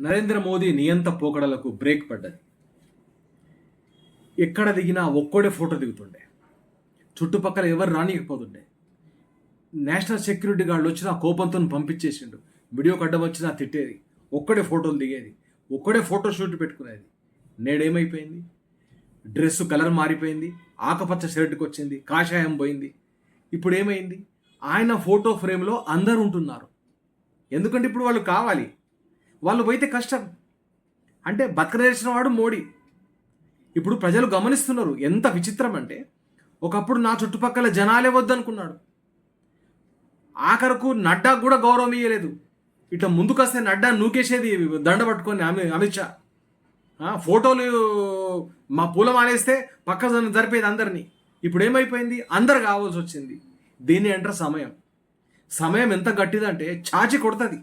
నరేంద్ర మోదీ నియంత పోకడలకు బ్రేక్ పడ్డది. ఎక్కడ దిగినా ఒక్కడే ఫోటో దిగుతుండే. చుట్టుపక్కల ఎవరు రానియకపోతుండే. నేషనల్ సెక్యూరిటీ గార్డు వచ్చినా కోపంతో పంపించేసిండు. వీడియో కడ్డవచ్చినా తిట్టేది. ఒక్కడే ఫోటోలు దిగేది. ఒక్కడే ఫోటో షూట్ పెట్టుకునేది. నేడేమైపోయింది? డ్రెస్ కలర్ మారిపోయింది. ఆకుపచ్చ షర్ట్కి వచ్చింది. కాషాయం పోయింది. ఇప్పుడు ఏమైంది ఆయన ఫోటో ఫ్రేమ్లో అందరు ఉంటున్నారు. ఎందుకంటే ఇప్పుడు వాళ్ళు కావాలి. వాళ్ళు పోయితే కష్టం. అంటే బతకనేసిన వాడు మోడీ. ఇప్పుడు ప్రజలు గమనిస్తున్నారు ఎంత విచిత్రం అంటే ఒకప్పుడు నా చుట్టుపక్కల జనాలే వద్దనుకున్నాడు. ఆఖరకు నడ్డా కూడా గౌరవం ఇయ్యలేదు ఇట్లా ముందుకొస్తే నడ్డా నూకేసేది దండ పట్టుకొని అమి అమిత్ షా. ఫోటోలు మా పూల మానేస్తే పక్క జరిపేది అందరినీ. ఇప్పుడు ఏమైపోయింది అందరు కావాల్సి వచ్చింది దీన్ని అంటారు సమయం. సమయం ఎంత గట్టిదంటే చాచి కొడుతుంది.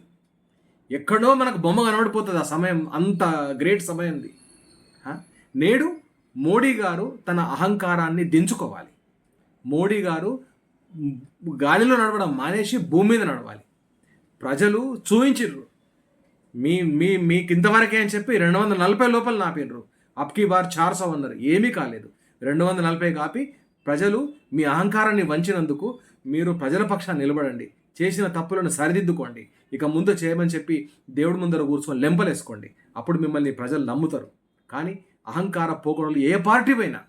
ఎక్కడో మనకు బొమ్మ కనబడిపోతుంది ఆ సమయం అంత గ్రేట్ సమయంది. నేడు మోడీ గారు తన అహంకారాన్ని దించుకోవాలి. మోడీ గారు గాలిలో నడవడం మానేసి భూమి మీద నడవాలి. ప్రజలు చూయించిర్రు. మీ మీ మీకు ఇంతవరకే అని చెప్పి రెండు వందల నలభై లోపల నాపినరు. అప్కి బార్ చార్ సౌ అన్నారు. ఏమీ కాలేదు. రెండు వందల నలభై కాపి ప్రజలు మీ అహంకారాన్ని వంచినందుకు మీరు ప్రజల పక్షాన్ని నిలబడండి. చేసిన తప్పులను సరిదిద్దుకోండి. ఇక ముందు చేయమని చెప్పి దేవుడి ముందర కూర్చొని లెంపలేసుకోండి. అప్పుడు మిమ్మల్ని ప్రజలు నమ్ముతారు. కానీ అహంకార పోకడలు ఏ పార్టీ పైన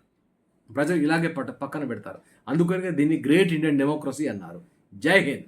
ప్రజలు ఇలాగే పట్ట పక్కన పెడతారు. అందుకనే దీన్ని గ్రేట్ ఇండియన్ డెమోక్రసీ అన్నారు. జై హింద్.